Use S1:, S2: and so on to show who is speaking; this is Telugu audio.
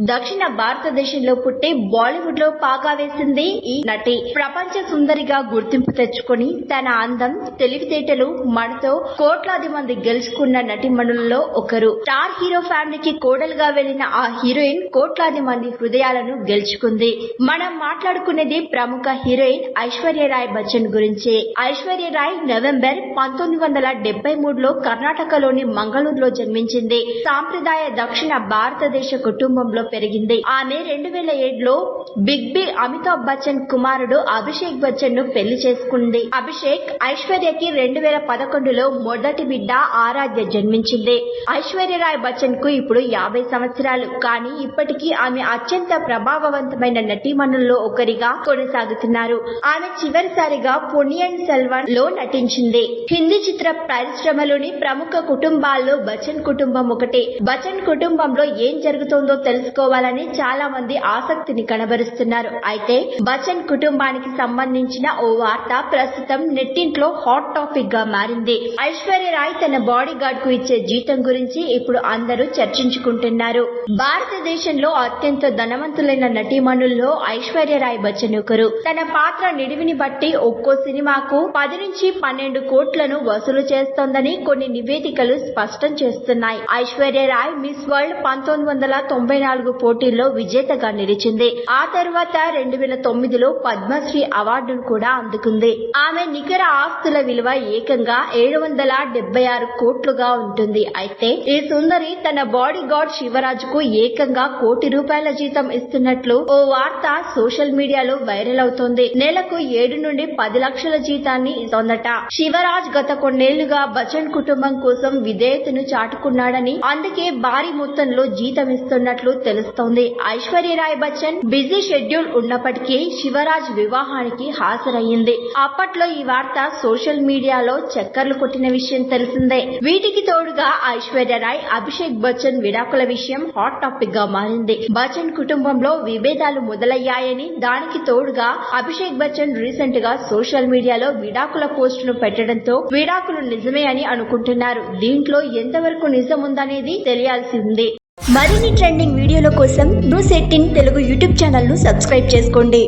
S1: దక్షిణ భారతదేశంలో పుట్టి బాలీవుడ్లో పాగా వేసింది ఈ నటి. ప్రపంచ సుందరిగా గుర్తింపు తెచ్చుకొని తన అందం తెలివితేటలు మనతో కోట్లాది మంది గెలుచుకున్న నటిమణులలో ఒకరు. స్టార్ హీరో ఫ్యామిలీకి కోడలుగా వెళ్ళిన ఆ హీరోయిన్ కోట్లాది మంది హృదయాలను గెలుచుకుంది. మనం మాట్లాడుకునేది ప్రముఖ హీరోయిన్ ఐశ్వర్య రాయ్ బచ్చన్ గురించి. ఐశ్వర్య రాయ్ నవంబర్ పంతొమ్మిది వందల డెబ్బై మూడులో కర్ణాటకలోని మంగళూరులో జన్మించింది. సాంప్రదాయ దక్షిణ భారతదేశ కుటుంబంలో పెరిగింది. ఆమె రెండు వేల ఏడులో బిగ్ బి అమితాబ్ బచ్చన్ కుమారుడు అభిషేక్ బచ్చన్ను పెళ్ళి చేసుకుంది. అభిషేక్ ఐశ్వర్యకి రెండు వేల పదకొండులో మొదటి బిడ్డ ఆరాధ్య జన్మించింది. ఐశ్వర్య రాయ్ బచ్చన్కు ఇప్పుడు యాభై సంవత్సరాలు. కానీ ఇప్పటికీ ఆమె అత్యంత ప్రభావవంతమైన నటీమణుల్లో ఒకరిగా కొనసాగుతున్నారు. ఆమె చివరిసారిగా పొన్నియన్ సెల్వన్లో నటించింది. హిందీ చిత్ర పరిశ్రమలోని ప్రముఖ కుటుంబాల్లో బచ్చన్ కుటుంబం ఒకటి. బచ్చన్ కుటుంబంలో ఏం జరుగుతోందో తెలుసుకోవాలని చాలా మంది ఆసక్తిని కనబరుస్తున్నారు. అయితే బచ్చన్ కుటుంబానికి సంబంధించిన ఓ వార్త ప్రస్తుతం నెట్టింట్లో హాట్ టాపిక్గా మారింది. ఐశ్వర్య రాయ్ తన బాడీ గార్డ్కు ఇచ్చే జీతం గురించి ఇప్పుడు అందరూ చర్చించుకుంటున్నారు. భారతదేశంలో అత్యంత ధనవంతులైన నటీమణుల్లో ఐశ్వర్య రాయ్ బచ్చన్ ఒకరు. తన పాత్ర నిడివిని బట్టి ఒక్కో సినిమాకు పది నుంచి పన్నెండు కోట్లను వసూలు చేస్తోందని కొన్ని నివేదికలు స్పష్టం చేస్తున్నాయి. ఐశ్వర్య రాయ్ మిస్ వరల్డ్ పంతొమ్మిది వందల తొంభై నాలుగు పోటీల్లో విజేతగా నిలిచింది. ఆ తర్వాత రెండు వేల తొమ్మిదిలో పద్మశ్రీ అవార్డును కూడా అందుకుంది. ఆమె నికర ఆస్తుల విలువ ఏకంగా ఏడు వందల డెబ్బై ఆరు కోట్లుగా ఉంటుంది. అయితే ఈ సుందరి తన బాడీ గార్డ్ శివరాజుకు ఏకంగా కోటి రూపాయల జీతం ఇస్తున్నట్లు ఓ వార్త సోషల్ మీడియాలో వైరల్ అవుతోంది. నెలకు ఏడు నుండి పది లక్షల జీతాన్ని ఇస్తోందట. శివరాజ్ గత కొన్నేళ్ళుగా బచన్ కుటుంబం కోసం విధేయతను చాటుకున్నాడని అందుకే భారీ మొత్తంలో జీతం ఇస్తున్నట్లు తెలుస్తోంది. ఐశ్వర్యరాయ్ బచ్చన్ బిజీ షెడ్యూల్ ఉన్నప్పటికీ శివరాజ్ వివాహానికి హాజరయ్యింది. అప్పట్లో ఈ వార్త సోషల్ మీడియాలో చక్కర్లు కొట్టిన విషయం తెలిసిందే. వీటికి తోడుగా ఐశ్వర్యరాయ్ అభిషేక్ బచ్చన్ విడాకుల విషయం హాట్ టాపిక్గా మారింది. బచ్చన్ కుటుంబంలో విభేదాలు మొదలయ్యాయని దానికి తోడుగా అభిషేక్ బచ్చన్ రీసెంట్గా సోషల్ మీడియాలో విడాకుల పోస్టును పెట్టడంతో విడాకులు నిజమే అని అనుకుంటున్నారు. దీంట్లో ఎంతవరకు నిజం ఉందనేది తెలియాల్సి ఉంది మరిన్ని ట్రెండింగ్ వీడియోల కోసం న్యూస్ సెట్టిన్ తెలుగు యూట్యూబ్ ఛానల్ను సబ్స్క్రైబ్ చేసుకోండి.